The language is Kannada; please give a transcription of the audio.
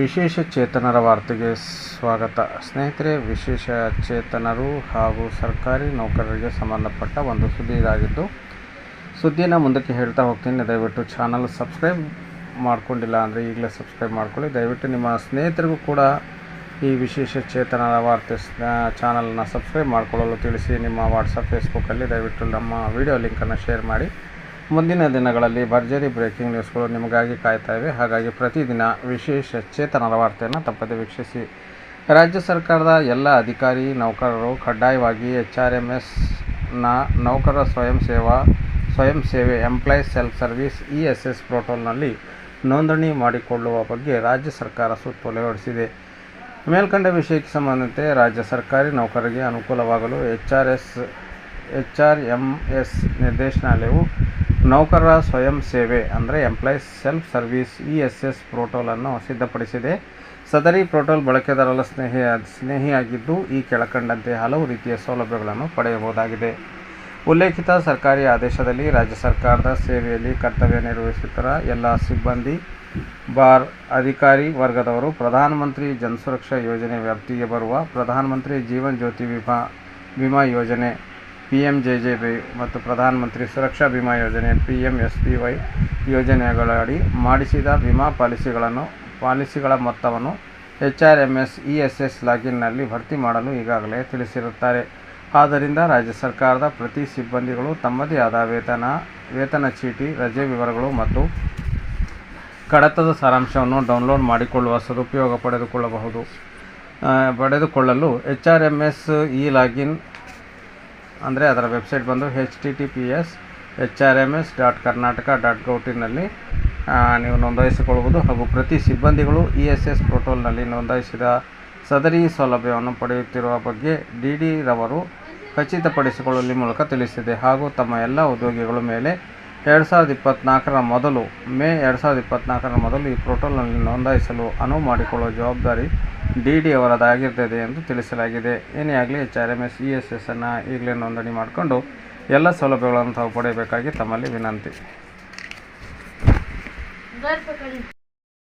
ವಿಶೇಷ ಚೇತನರ ವಾರ್ತೆಗೆ ಸ್ವಾಗತ. ಸ್ನೇಹಿತರೆ, ವಿಶೇಷ ಚೇತನರು ಹಾಗೂ ಸರ್ಕಾರಿ ನೌಕರರಿಗೆ ಸಂಬಂಧಪಟ್ಟ ಒಂದು ಸುದ್ದಿ ಇದಾಗಿದ್ದು ಸುದ್ದಿನ ಮುಂದಕ್ಕೆ ಹೇಳ್ತಾ ಹೋಗ್ತೀನಿ. ದಯವಿಟ್ಟು ಚಾನಲ್ ಸಬ್ಸ್ಕ್ರೈಬ್ ಮಾಡ್ಕೊಂಡಿಲ್ಲ ಅಂದರೆ ಈಗಲೇ ಸಬ್ಸ್ಕ್ರೈಬ್ ಮಾಡ್ಕೊಳ್ಳಿ. ದಯವಿಟ್ಟು ನಿಮ್ಮ ಸ್ನೇಹಿತರಿಗೂ ಕೂಡ ಈ ವಿಶೇಷ ಚೇತನದ ವಾರ್ತೆ ಚಾನಲನ್ನು ಸಬ್ಸ್ಕ್ರೈಬ್ ಮಾಡಿಕೊಳ್ಳಲು ತಿಳಿಸಿ ನಿಮ್ಮ ವಾಟ್ಸಪ್ ಫೇಸ್ಬುಕ್ಕಲ್ಲಿ ದಯವಿಟ್ಟು ನಮ್ಮ ವಿಡಿಯೋ ಲಿಂಕನ್ನು ಶೇರ್ ಮಾಡಿ. ಮುಂದಿನ ದಿನಗಳಲ್ಲಿ ಭರ್ಜರಿ ಬ್ರೇಕಿಂಗ್ ನ್ಯೂಸ್ಗಳು ನಿಮಗಾಗಿ ಕಾಯ್ತಾ ಇವೆ. ಹಾಗಾಗಿ ಪ್ರತಿದಿನ ವಿಶೇಷ ಚೇತನದ ವಾರ್ತೆಯನ್ನು ತಪ್ಪದೆ ವೀಕ್ಷಿಸಿ. ರಾಜ್ಯ ಸರ್ಕಾರದ ಎಲ್ಲ ಅಧಿಕಾರಿ, ನೌಕರರು ಕಡ್ಡಾಯವಾಗಿ ಎಚ್ ಆರ್ ಎಂ ಎಸ್ನ ನೌಕರರ ಸ್ವಯಂ ಸೇವಾ, ಸ್ವಯಂ ಸೇವೆ employees self service E S S ಪೋರ್ಟಲ್ನಲ್ಲಿ ನೋಂದಣಿ ಮಾಡಿಕೊಳ್ಳುವ ಬಗ್ಗೆ ರಾಜ್ಯ ಸರ್ಕಾರ ಸುತ್ತೋಲೆ ಹೊರಡಿಸಿದೆ ಮೇಲ್ಕಂಡ ವಿಷಯಕ್ಕೆ ಸಂಬಂಧಿಸಿದಂತೆ ರಾಜ್ಯ ಸರ್ಕಾರಿ ನೌಕರರಿಗೆ ಅನುಕೂಲವಾಗಲು H R S H R M S ನಿರ್ದೇಶನಾಲಯವು ನೌಕರರ ಸ್ವಯಂ ಸೇವೆ, ಅಂದರೆ employees self service, E S S ಪ್ರೋಟೋಲನ್ನು ಸಿದ್ಧಪಡಿಸಿದೆ. ಸದರಿ ಪ್ರೋಟೋಲ್ ಬಳಕೆದಾರರ ಸ್ನೇಹಿ ಸ್ನೇಹಿಯಾಗಿದ್ದು ಈ ಕೆಳಕಂಡಂತೆ ಹಲವು ರೀತಿಯ ಸೌಲಭ್ಯಗಳನ್ನು ಪಡೆಯಬಹುದಾಗಿದೆ. ಉಲ್ಲೇಖಿತ ಸರ್ಕಾರಿ ಆದೇಶದಲ್ಲಿ ರಾಜ್ಯ ಸರ್ಕಾರದ ಸೇವೆಯಲ್ಲಿ ಕರ್ತವ್ಯ ನಿರ್ವಹಿಸುತ್ತಿರುವ ಎಲ್ಲ ಸಿಬ್ಬಂದಿ, ಬಾರ್ ಅಧಿಕಾರಿ ವರ್ಗದವರು ಪ್ರಧಾನಮಂತ್ರಿ ಜನಸುರಕ್ಷಾ ಯೋಜನೆ ವ್ಯಾಪ್ತಿಗೆ ಬರುವ ಪ್ರಧಾನಮಂತ್ರಿ ಜೀವನ್ ಜ್ಯೋತಿ ವಿಮಾ ವಿಮಾ ಯೋಜನೆ P M J J B ಮತ್ತು ಪ್ರಧಾನಮಂತ್ರಿ ಸುರಕ್ಷಾ ವಿಮಾ ಯೋಜನೆ P M S B Y ಯೋಜನೆಗಳಡಿ ಮಾಡಿಸಿದ ವಿಮಾ ಪಾಲಿಸಿಗಳನ್ನು, ಪಾಲಿಸಿಗಳ ಮೊತ್ತವನ್ನು H R M S, E S S ಲಾಗಿನ್ನಲ್ಲಿ ಭರ್ತಿ ಮಾಡಲು ಈಗಾಗಲೇ ತಿಳಿಸಿರುತ್ತಾರೆ. ಆದ್ದರಿಂದ ರಾಜ್ಯ ಸರ್ಕಾರದ ಪ್ರತಿ ಸಿಬ್ಬಂದಿಗಳು ತಮ್ಮದೇ ಆದ ವೇತನ ವೇತನ ಚೀಟಿ, ರಜೆ ವಿವರಗಳು ಮತ್ತು ಕಡತದ ಸಾರಾಂಶವನ್ನು ಡೌನ್ಲೋಡ್ ಮಾಡಿಕೊಳ್ಳುವ ಸದುಪಯೋಗ ಪಡೆದುಕೊಳ್ಳಬಹುದು. ಪಡೆದುಕೊಳ್ಳಲು H R M S E login ಅಂದರೆ ಅದರ ವೆಬ್ಸೈಟ್ ಬಂದು H T T P S H R M S dot Karnataka dot ಗೌಟಿನಲ್ಲಿ ನೀವು ನೋಂದಾಯಿಸಿಕೊಳ್ಳುವುದು ಹಾಗೂ ಪ್ರತಿ ಸಿಬ್ಬಂದಿಗಳು ಇ ಎಸ್ ಎಸ್ ಪೋರ್ಟಲ್ನಲ್ಲಿ ನೋಂದಾಯಿಸಿದ ಸದರಿ ಸೌಲಭ್ಯವನ್ನು ಪಡೆಯುತ್ತಿರುವ ಬಗ್ಗೆ ಡಿ ಡಿ ರವರು ಖಚಿತಪಡಿಸಿಕೊಳ್ಳುವ ಮೂಲಕ ತಿಳಿಸಿದೆ. ಹಾಗೂ ತಮ್ಮ ಎಲ್ಲ ಉದ್ಯೋಗಿಗಳ ಮೇಲೆ ಎರಡು ಸಾವಿರದ ಇಪ್ಪತ್ನಾಲ್ಕರ ಮೊದಲು, ಮೇ ಎರಡು ಸಾವಿರದ ಇಪ್ಪತ್ತ್ನಾಲ್ಕರ ಮೊದಲು ಈ ಪೋರ್ಟಲ್ನಲ್ಲಿ ನೋಂದಾಯಿಸಲು ಅನುವು ಮಾಡಿಕೊಳ್ಳುವ ಜವಾಬ್ದಾರಿ ಡಿ ಡಿ ಅವರದಾಗಿರ್ತದೆ ಎಂದು ತಿಳಿಸಲಾಗಿದೆ. ಏನೇ ಆಗಲಿ H R M S, E S S ಅನ್ನು ಈಗಲೇ ನೋಂದಣಿ ಮಾಡಿಕೊಂಡು ಎಲ್ಲ ಸೌಲಭ್ಯಗಳನ್ನು ತಾವು ಪಡೆಯಬೇಕಾಗಿ ತಮ್ಮಲ್ಲಿ ವಿನಂತಿ.